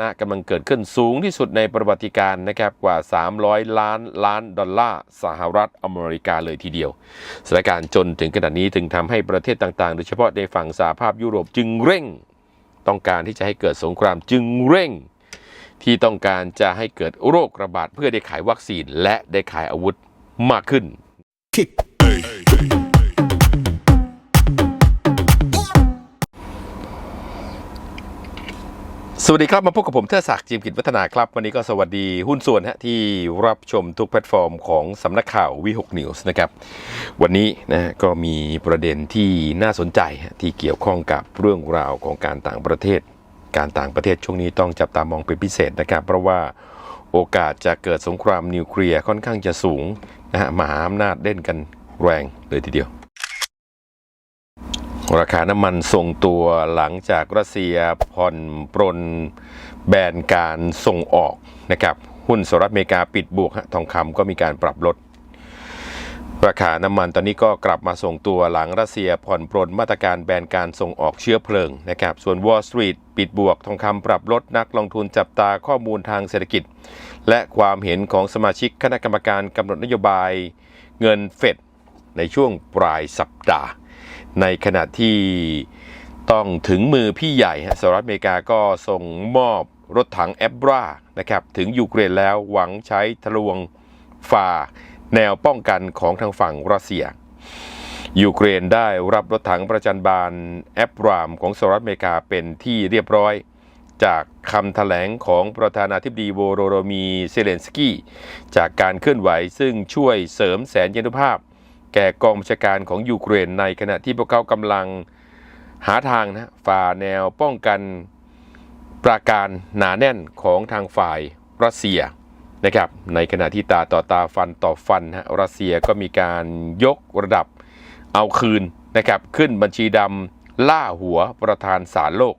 นะกำลังเกิดขึ้นสูงที่สุดในประวัติการนะครับกว่า 300 ล้านล้านดอลลาร์สหรัฐอเมริกาเลยทีเดียวสถานการณ์จนถึงขนาดนี้ถึงทำให้ประเทศต่างๆ โดยเฉพาะในฝั่งสหภาพยุโรปจึงเร่ง ต้องการที่จะให้เกิดสงครามจึงเร่ง ที่ต้องการจะให้เกิดโรคระบาดเพื่อได้ขายวัคซีนและได้ขายอาวุธมากขึ้น Kick. สวัสดีครับ มาพบกับผมเทอศักดิ์จิมกิจวัฒนาครับ วันนี้ก็สวัสดีหุ้นส่วนฮะที่รับชมทุกแพลตฟอร์มของสำนักข่าววิหกนิวส์นะครับ วันนี้นะก็มีประเด็นที่น่าสนใจที่เกี่ยวข้องกับเรื่องราวของการต่างประเทศ การต่างประเทศช่วงนี้ต้องจับตามองเป็นพิเศษนะครับ เพราะว่าโอกาสจะเกิดสงครามนิวเคลียร์ค่อนข้างจะสูงนะฮะมหาอำนาจเล่นกันแรงเลยทีเดียว ราคาน้ำมันทรงตัวหลังจากรัสเซียผ่อนปรนแบนการส่งออกนะครับหุ้นสหรัฐอเมริกาปิดบวกทองคำก็มีการปรับลด ราคาน้ำมันตอนนี้ก็กลับมาส่งตัวหลังรัสเซียผ่อนปรนมาตรการแบนการส่งออกเชื้อเพลิงนะครับส่วน Wall Street ปิดบวกทองคำปรับลดนักลงทุนจับตาข้อมูลทางเศรษฐกิจ และความเห็นของสมาชิกคณะกรรมการกำหนดนโยบายเงินเฟดในช่วงปลายสัปดาห์ ในขณะที่ต้องถึงมือพี่ใหญ่ฮะสหรัฐอเมริกาก็ส่งมอบรถถังแอบรานะครับถึงยูเครนแล้วหวังใช้ทะลวงฝ่าแนวป้องกันของทางฝั่งรัสเซีย ยูเครนได้รับรถถังประจันบานแอบรามของสหรัฐอเมริกาเป็นที่เรียบร้อย จากคำถแถลงของประธานาธิบดีโวโรโดมีเซเลนสกี้ จากการเคลื่อนไหวซึ่งช่วยเสริมแสนยานุภาพ แก่กองบัญชาการของยูเครนในขณะที่พวกเขากำลังหาทางนะฝ่าแนวป้องกันปราการหนาแน่นของทางฝ่ายรัสเซียนะครับในขณะที่ตาต่อตาฟันต่อฟันฮะรัสเซียก็มีการยกระดับเอาคืนนะครับขึ้นบัญชีดำล่าหัวประธานศาลโลก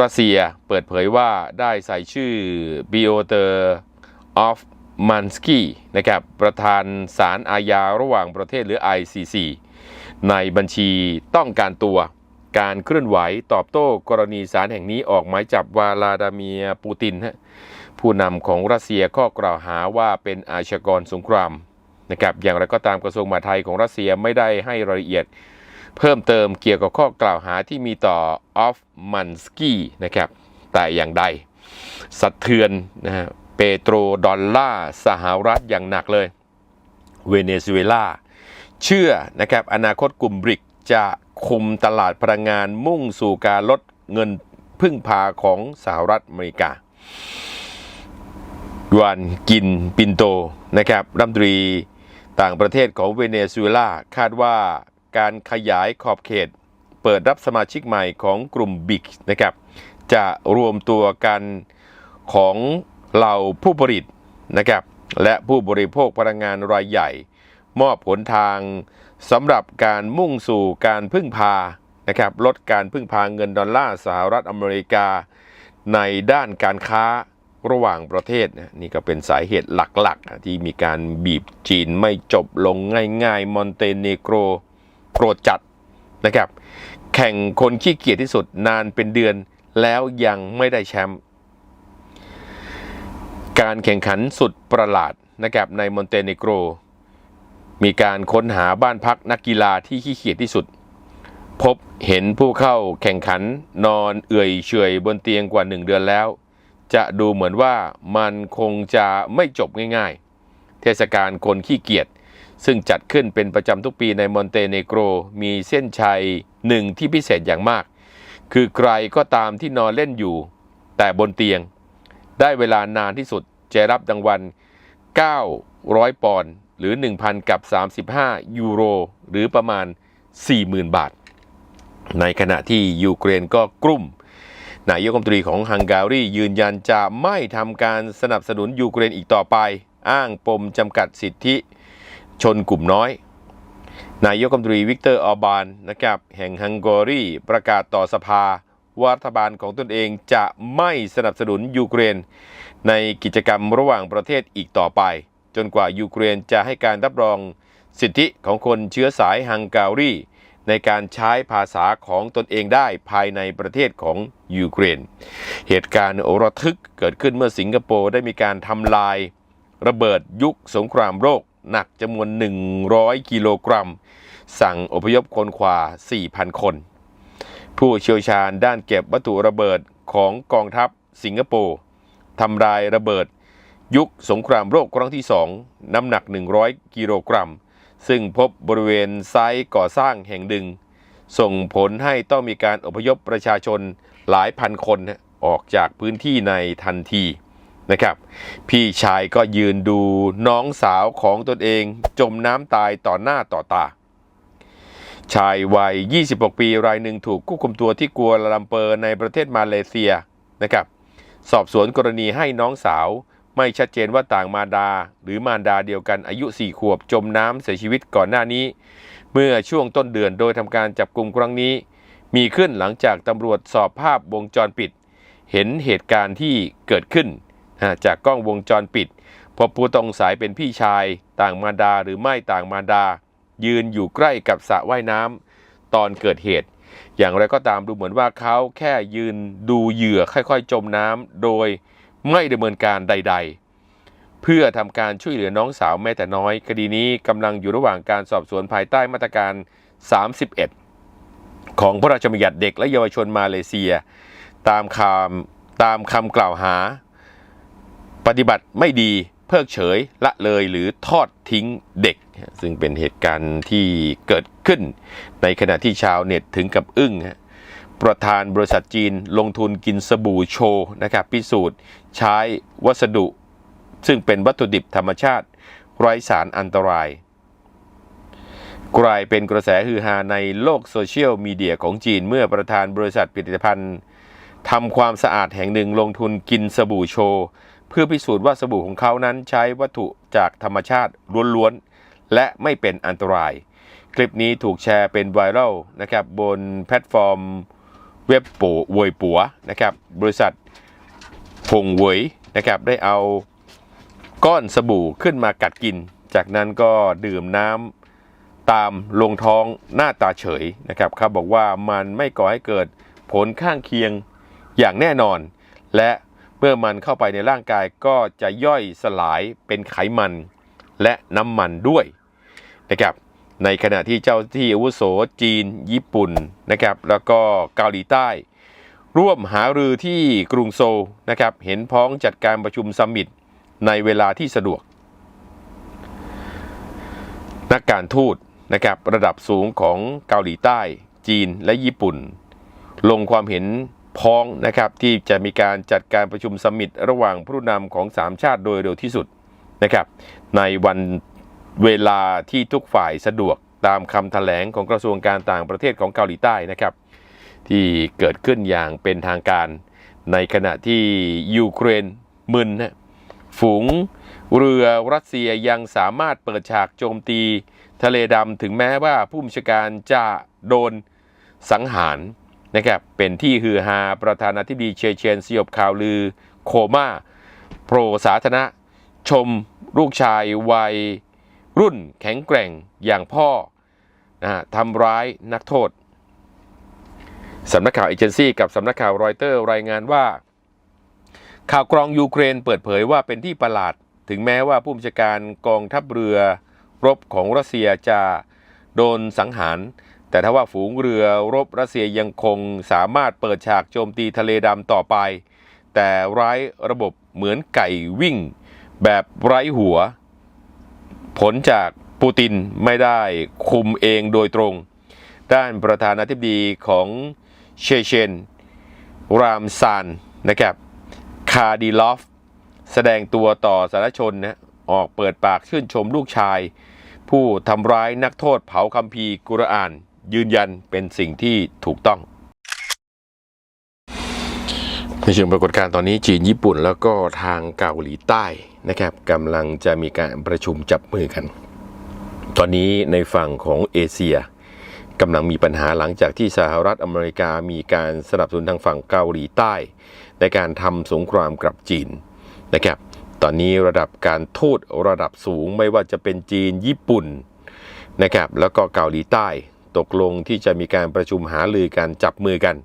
รัสเซียเปิดเผยว่าได้ใส่ชื่อบิโอเตอร์ออฟ มันสกี้นะครับประธานศาลอาญาระหว่างประเทศหรือ ICC ในบัญชีต้องการตัวการเคลื่อนไหวตอบโต้กรณีศาลแห่งนี้ออกหมายจับวาลาดาเมียปูตินฮะผู้นำของรัสเซียข้อกล่าวหาว่าเป็นอาชญากรสงครามนะครับอย่างไรก็ตามกระทรวงมหาดไทยของรัสเซียไม่ได้ให้รายละเอียด เพิ่มเติมเกี่ยวกับข้อกล่าวหาที่มีต่อออฟมันสกี้นะครับแต่อย่างใดสะเทือนนะฮะเป โตรดอลลาร์สหรัฐอย่างหนักเลย เวเนซุเอลา เชื่อนะครับอนาคตกลุ่มบริกจะคุมตลาดพลังงานมุ่งสู่การลดเงินพึ่งพาของสหรัฐอเมริกายวนกินปินโตนะครับรัฐมนตรีต่างประเทศของเวเนซุเอลาคาดว่าการขยายขอบเขต เปิดรับสมาชิกใหม่ของกลุ่มบิกนะครับจะรวมตัวกันของ เหล่าผู้ผลิตนะครับและผู้บริโภคพลังงานรายใหญ่ มอบผลทางสำหรับการมุ่งสู่การพึ่งพานะครับลดการพึ่งพาเงินดอลลาร์สหรัฐอเมริกา ในด้านการค้าระหว่างประเทศนี่ก็เป็นสาเหตุหลักๆ ที่มีการบีบจีนไม่จบลงง่ายๆ มอนเตเนโกรโกรธจัดนะครับ แข่งคนขี้เกียจที่สุดนานเป็นเดือนแล้วยังไม่ได้แชมป์ การแข่งขันสุดประหลาดนะครับในมอนเตเนโกร มีการค้นหาบ้านพักนักกีฬาที่ขี้เกียจที่สุด พบเห็นผู้เข้าแข่งขันนอนเอื่อยเฉยบนเตียงกว่าหนึ่งเดือนแล้ว จะดูเหมือนว่ามันคงจะไม่จบง่ายๆ เทศกาลคนขี้เกียจซึ่งจัดขึ้นเป็นประจำทุกปีในมอนเตเนโกร มีเส้นชัยหนึ่งที่พิเศษอย่างมาก คือใครก็ตามที่นอนเล่นอยู่ แต่บนเตียง ได้เวลานานที่สุด จะรับรางวัล 900 ปอนด์หรือ 1,000 กับ 35 ยูโร หรือประมาณ 40,000 บาท ในขณะที่ยูเครนก็กลุ่มนายกรัฐมนตรีของฮังการียืนยันจะไม่ทำการสนับสนุนยูเครนอีกต่อไป อ้างปมจำกัดสิทธิชนกลุ่มน้อย นายกรัฐมนตรีวิกเตอร์ออบานนะครับแห่งฮังการีประกาศต่อสภาว่ารัฐบาลของตนเองจะไม่สนับสนุนยูเครน ในกิจกรรมระหว่างประเทศอีกต่อไป จนกว่ายูเครนจะให้การรับรองสิทธิของคนเชื้อสายฮังการีในการใช้ภาษาของตนเองได้ภายในประเทศของยูเครน เหตุการณ์ระทึกเกิดขึ้นเมื่อสิงคโปร์ได้มีการทำลาย ระเบิดยุคสงครามโลกหนักจำนวน 100 กิโลกรัม สั่งอพยพคนขวา 4,000 คน ผู้เชี่ยวชาญด้านเก็บวัตถุระเบิดของกองทัพสิงคโปร์ ทำลายระเบิด ยุคสงครามโลกครั้งที่ 2 น้ำหนัก 100 กิโลกรัม ซึ่งพบบริเวณไซต์ก่อสร้างแห่งหนึ่ง ส่งผลให้ต้องมีการอพยพประชาชนหลายพันคนออกจากพื้นที่ในทันทีนะครับ พี่ชายก็ยืนดูน้องสาวของตนเองจมน้ำตายต่อหน้าต่อตา ชายวัย 26 ปีรายหนึ่งถูกควบคุมตัวที่กัวลาลัมเปอร์ในประเทศมาเลเซียนะครับ สอบสวนกรณีให้น้องสาว ไม่ชัดเจนว่าต่างมารดา หรือมารดาเดียวกันอายุ 4 ขวบจมน้ำเสียชีวิตก่อนหน้านี้ เมื่อช่วงต้นเดือนโดยทำการจับกลุ่มครั้งนี้ มีขึ้นหลังจากตำรวจสอบภาพวงจรปิด เห็นเหตุการณ์ที่เกิดขึ้น จากกล้องวงจรปิด พบผู้ต้องสายเป็นพี่ชาย ต่างมารดาหรือไม่ต่างมารดา ยืนอยู่ใกล้กับสระว่ายน้ำตอนเกิดเหตุ อย่างไรก็ตามดูเหมือนว่าเขาแค่ยืนดูเหยื่อค่อยๆ จมน้ำโดยไม่ดำเนินการใด ๆ เพื่อทำการช่วยเหลือน้องสาวแม้แต่น้อย คดีนี้กำลังอยู่ระหว่างการสอบสวนภายใต้มาตรการ 31 ของพระราชบัญญัติเด็กและเยาวชนมาเลเซีย ตามคำตามคำกล่าวหา ปฏิบัติไม่ดีเพิกเฉยละเลยหรือทอดทิ้งเด็ก ซึ่งเป็นเหตุการณ์ที่เกิด ขึ้น ในขณะที่ชาวเน็ตถึงกับอึ้งประธานบริษัทจีนลงทุนกินสบู่โชว์นะครับพิสูจน์ใช้วัสดุ ซึ่งเป็นวัตถุดิบธรรมชาติไร้สารอันตราย กลายเป็นกระแสฮือฮาในโลกโซเชียลมีเดียของจีนเมื่อประธานบริษัทผลิตภัณฑ์ทำความสะอาดแห่งหนึ่งลงทุนกินสบู่โชว์เพื่อพิสูจน์ว่าสบู่ของเขานั้นใช้วัตถุจากธรรมชาติล้วนๆ และไม่เป็นอันตราย คลิปนี้ถูกแชร์เป็นไวรัลนะครับบนแพลตฟอร์มเว็บปูเวยปัวนะครับบริษัทพงเวยนะครับได้เอาก้อนสบู่ขึ้นมากัดกิน จากนั้นก็ดื่มน้ำตามลงท้องหน้าตาเฉยนะครับเขาบอกว่ามันไม่ก่อให้เกิดผลข้างเคียงอย่างแน่นอน และเมื่อมันเข้าไปในร่างกายก็จะย่อยสลายเป็นไขมันและน้ำมันด้วยนะครับ ในขณะที่เจ้าที่อาวุโสจีน ญี่ปุ่นนะครับแล้วก็เกาหลีใต้ ร่วมหารือที่กรุงโซลนะครับเห็นพ้องจัดการประชุมซัมมิตในเวลาที่สะดวก นักการทูตนะครับระดับสูงของเกาหลีใต้ จีนและญี่ปุ่น ลงความเห็นพ้องนะครับที่จะมีการจัดการประชุมซัมมิตระหว่างผู้นำของสามชาติโดยเร็วที่สุดนะครับในวัน เวลาที่ทุกฝ่ายสะดวกตามคำถแถลงของกระทรวงการต่างประเทศของเกาหลีใต้นะครับ ที่เกิดขึ้นอย่างเป็นทางการในขณะที่ยูเครนมึนนะฝูงเรือรัสเซียยังสามารถเปิดฉากโจมตีทะเลดำถึงแม้ว่าผู้บัญชาการจะโดนสังหารนะครับเป็นที่ฮือฮาประธานาธิบดีเชเชนสยบข่าวลือโคม่าโปรสาธารณะชมลูกชายวัย รุ่นแข็งแกร่งอย่างพ่อนะทำร้ายนักโทษสำนักข่าวเอเจนซี่กับสำนักข่าวรอยเตอร์รายงานว่า ข่าวกรองยูเครนเปิดเผยว่าเป็นที่ประหลาด ถึงแม้ว่าผู้บัญชาการกองทัพเรือรบของรัสเซียจะโดนสังหาร แต่ถ้าว่าฝูงเรือรบรัสเซียยังคงสามารถเปิดฉากโจมตีทะเลดำต่อไป แต่ไร้ระบบเหมือนไก่วิ่ง แบบไร้หัว ผลจากปูตินไม่ได้คุมเองโดยตรง ด้านประธานาธิบดีของเชเชน รามซานนะครับคาดีลอฟ แสดงตัวต่อสาธารณชนนะออกเปิดปากชื่นชมลูกชาย ผู้ทำร้ายนักโทษเผาคัมภีร์กุรอาน ยืนยันเป็นสิ่งที่ถูกต้องในเชิงปรากฏการณ์ตอนนี้จีนญี่ปุ่นแล้วก็ทางเกาหลีใต้ นะครับกำลังจะมีการประชุมจับมือกัน ตอนนี้ในฝั่งของเอเชียกำลังมีปัญหาหลังจากที่สหรัฐอเมริกามีการสนับสนุนทางฝั่งเกาหลีใต้ ในการทำสงครามกับจีนนะครับตอนนี้ระดับการทูตระดับสูงไม่ว่าจะเป็นจีนญี่ปุ่นนะครับแล้วก็เกาหลีใต้ตกลงที่จะมีการประชุมหารือกันจับมือกัน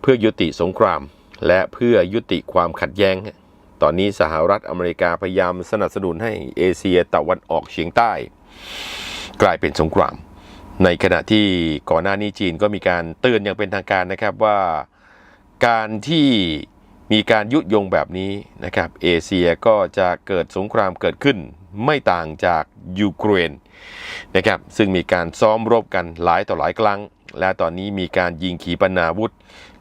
เพื่อยุติสงคราม และเพื่อยุติความขัดแย้ง ตอนนี้สหรัฐอเมริกาพยายามสนับสนุนให้เอเชียตะวันออกเฉียงใต้ กลายเป็นสงคราม ในขณะที่ก่อนหน้านี้จีนก็มีการเตือนอย่างเป็นทางการนะครับว่าการที่มีการยุยงแบบนี้นะครับเอเชียก็จะเกิดสงครามเกิดขึ้นไม่ต่างจากยูเครนนะครับซึ่งมีการซ้อมรบกันหลายต่อหลายครั้ง และตอนนี้มีการยิงขีปนาวุธ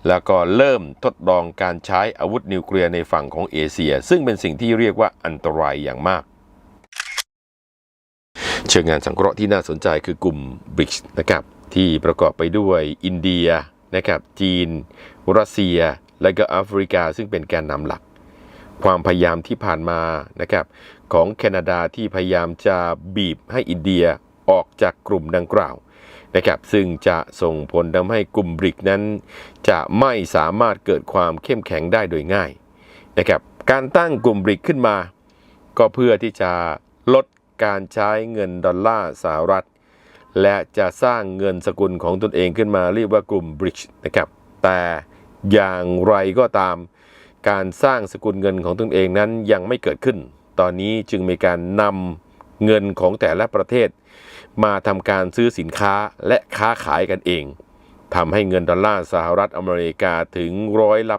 แล้วก็เริ่มทดลองการใช้อาวุธนิวเคลียร์ในฝั่งของเอเชีย ซึ่งเป็นสิ่งที่เรียกว่าอันตรายอย่างมาก เชิงงานสังเคราะห์ที่น่าสนใจคือกลุ่มบริกนะครับที่ประกอบไปด้วยอินเดียนะครับจีน รัสเซีย และก็แอฟริกาซึ่งเป็นแกนนำหลัก ความพยายามที่ผ่านมานะครับของแคนาดาที่พยายามจะบีบให้อินเดียออกจากกลุ่มดังกล่าว นะครับซึ่งจะส่งผลทำให้กลุ่มบริกนั้น จะไม่สามารถเกิดความเข้มแข็งได้โดยง่ายนะครับการตั้งกลุ่มบริกขึ้นมา ก็เพื่อที่จะลดการใช้เงินดอลลาร์สหรัฐ และจะสร้างเงินสกุลของตนเองขึ้นมาเรียกว่ากลุ่มบริกนะครับแต่อย่างไรก็ตาม การสร้างสกุลเงินของตนเองนั้นยังไม่เกิดขึ้น ตอนนี้จึงมีการนำ เงินของแต่ละประเทศ มาทำการซื้อสินค้าและค้าขายกันเองทำให้เงินดอลลาร์สหรัฐอเมริกาถึงร้อยละ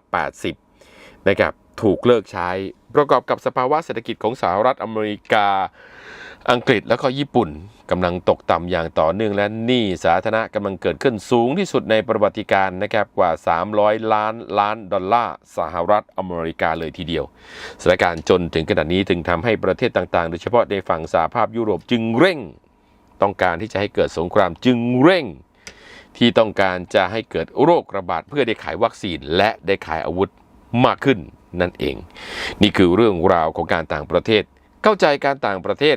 80นะครับถูกเลิกใช้ ประกอบกับสภาวะเศรษฐกิจของสหรัฐอเมริกา อังกฤษแล้วก็ญี่ปุ่นกำลังตกต่ำอย่างต่อเนื่องและหนี้สาธารณะกำลังเกิดขึ้นสูงที่สุดในประวัติการนะครับกว่า 300 ล้านล้านดอลลาร์สหรัฐอเมริกาเลยทีเดียวสถานการณ์จนถึงขนาดนี้ถึงทำให้ประเทศต่างๆ โดยเฉพาะในฝั่งสหภาพยุโรปจึงเร่ง ต้องการที่จะให้เกิดสงครามจึงเร่ง ที่ต้องการจะให้เกิดโรคระบาดเพื่อได้ขายวัคซีนและได้ขายอาวุธมากขึ้นนั่นเอง นี่คือเรื่องราวของการต่างประเทศ เข้าใจการต่างประเทศ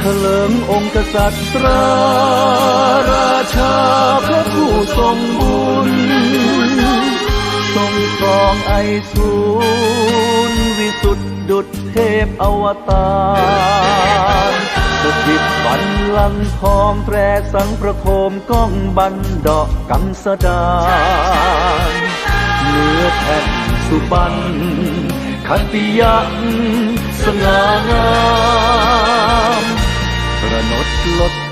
เถลิงองค์กษัตริย์ราราชาพระผู้ทรงบุญ ทรงครองไอสูรวิสุทธิดุจเทพอวตารสถิตบันลังทองแตรสังประโคมก้องบันดอกกังสดานเนื้อแผ่นสุบันขันติยักสง่างาม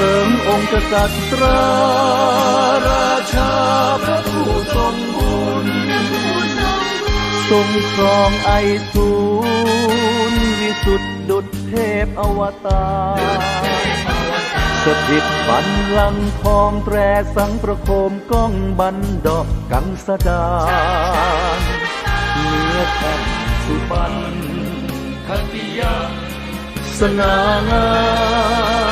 ลิมองค์กษัตริย์ราชาพระผู้ทรงบุญทรงครองไอศูนย์วิสุทธิดุจเทพอวตารสถิตบันลังทองแตรสังประโคมก้องบันดอกกังสดาเนื้อแผ่นสุบันคันติยาสง่างาม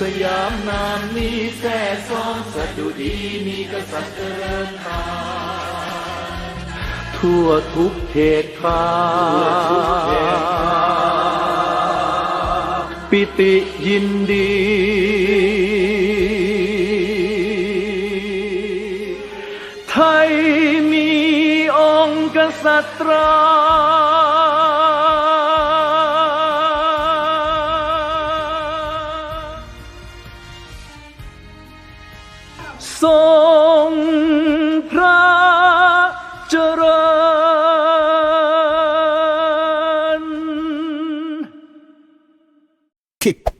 สยามนามนี้แท้ซ้องสดุดีมีกษัตริย์เจริญตาทั่วทุกเขตขาปิติยินดี ไทยมีองค์กษัตริย์ Kick